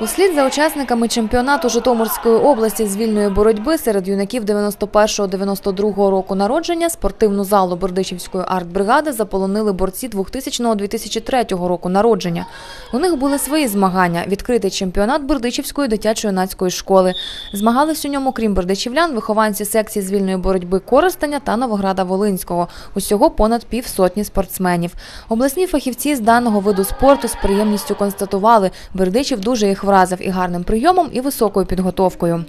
Услід за учасниками чемпіонату Житомирської області з вільної боротьби серед юнаків 91-92 року народження спортивну залу Бердичівської артбригади заполонили борці 2000-2003 року народження. У них були свої змагання – відкритий чемпіонат Бердичівської дитячо-юнацької школи. Змагались у ньому, крім бердичівлян, вихованці секції з вільної боротьби Коростеня та Новограда Волинського. Усього понад півсотні спортсменів. Обласні фахівці з даного виду спорту з приємністю констатували, Бердичів дуже їх вразив і гарним прийомом, і високою підготовкою.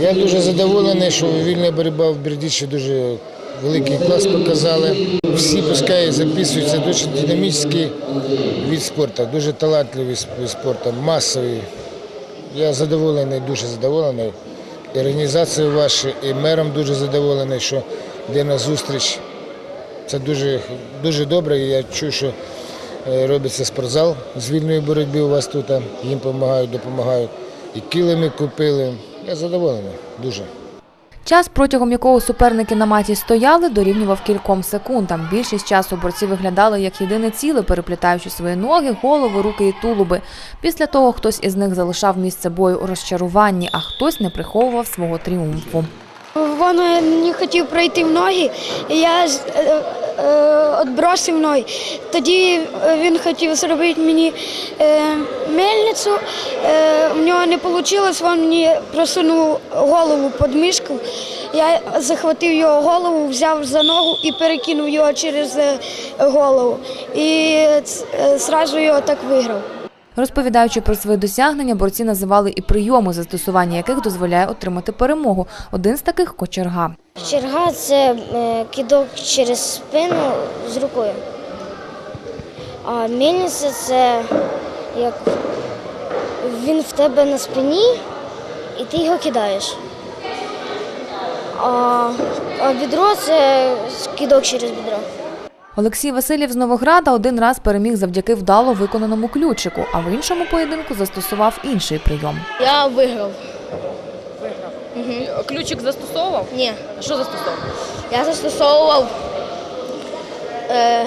Я дуже задоволений, що вільна боротьба в Бердичі дуже великий клас показали. Всі пускай записуються, дуже динамічний від спорту, дуже талантливий спорту, масовий. Я задоволений, дуже задоволений. І організацією вашою, і мером дуже задоволений, що йде на зустріч. Це дуже, дуже добре. і Я чую, що робиться спортзал з вільної боротьби у вас тут. Їм допомагають, допомагають. І килими купили. Я задоволений дуже. Час, протягом якого суперники на маті стояли, дорівнював кільком секундам. Більшість часу борці виглядали як єдине ціле, переплітаючи свої ноги, голови, руки і тулуби. Після того хтось із них залишав місце бою у розчаруванні, а хтось не приховував свого тріумфу. Воно не хотів пройти в ноги, і я з- е, е, відбросив ноги. Тоді е, він хотів зробити мені е, мельницю. Е, в нього не вийшло, він мені просунув голову під мишку. Я захватив його голову, взяв за ногу і перекинув його через е, голову. І одразу його так виграв. Розповідаючи про свої досягнення, борці називали і прийоми, застосування яких дозволяє отримати перемогу. Один з таких кочерга. Черга це е, кидок через спину з рукою. А мельниця це як він в тебе на спині і ти його кидаєш. А, відро це кидок через відро. Олексій Васильєв з Новограда один раз переміг завдяки вдало виконаному ключику, а в іншому поєдинку застосував інший прийом. Я виграв. Ключик застосовував? Ні, Що застосовував? я застосовував е,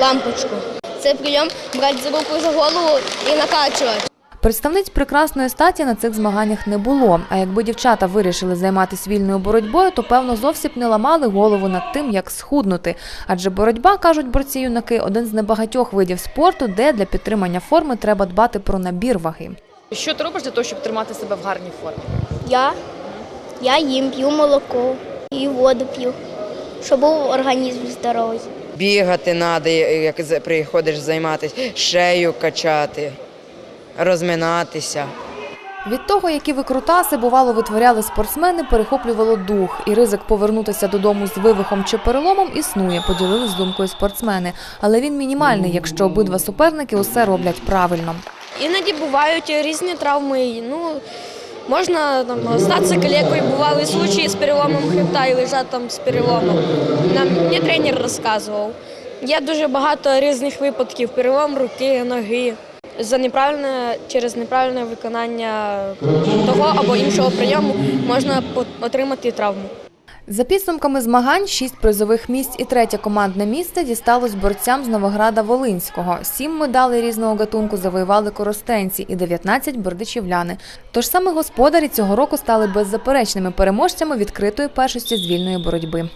лампочку. Це прийом брати за руку за голову і накачувати. Представниць прекрасної статі на цих змаганнях не було. А якби дівчата вирішили займатися вільною боротьбою, то певно зовсім не ламали голову над тим, як схуднути. Адже боротьба, кажуть борці юнаки, один з небагатьох видів спорту, де для підтримання форми треба дбати про набір ваги. Що ти робиш для того, щоб тримати себе в гарній формі? Я, я їм п'ю молоко і воду п'ю, щоб був організм здоровий. Бігати треба, як з- приходиш займатися, шею качати, розминатися. Від того, які викрутаси бувало витворяли спортсмени, перехоплювало дух, і ризик повернутися додому з вивихом чи переломом існує, поділились думкою спортсмени. Але він мінімальний, якщо обидва суперники усе роблять правильно. Іноді бувають різні травми. Ну, можна там, статися калекою. Бували случаї з переломом хребта і лежати там з переломом. Нам мені тренер розказував. Є дуже багато різних випадків: перелом руки, ноги. За неправильне, через неправильне виконання того або іншого прийому можна отримати травму. За підсумками змагань, шість призових місць і третє командне місце дісталось борцям з Новограда Волинського. Сім медалей різного гатунку завоювали коростенці і 19 бердичівляни. Тож саме господарі цього року стали беззаперечними переможцями відкритої першості з вільної боротьби.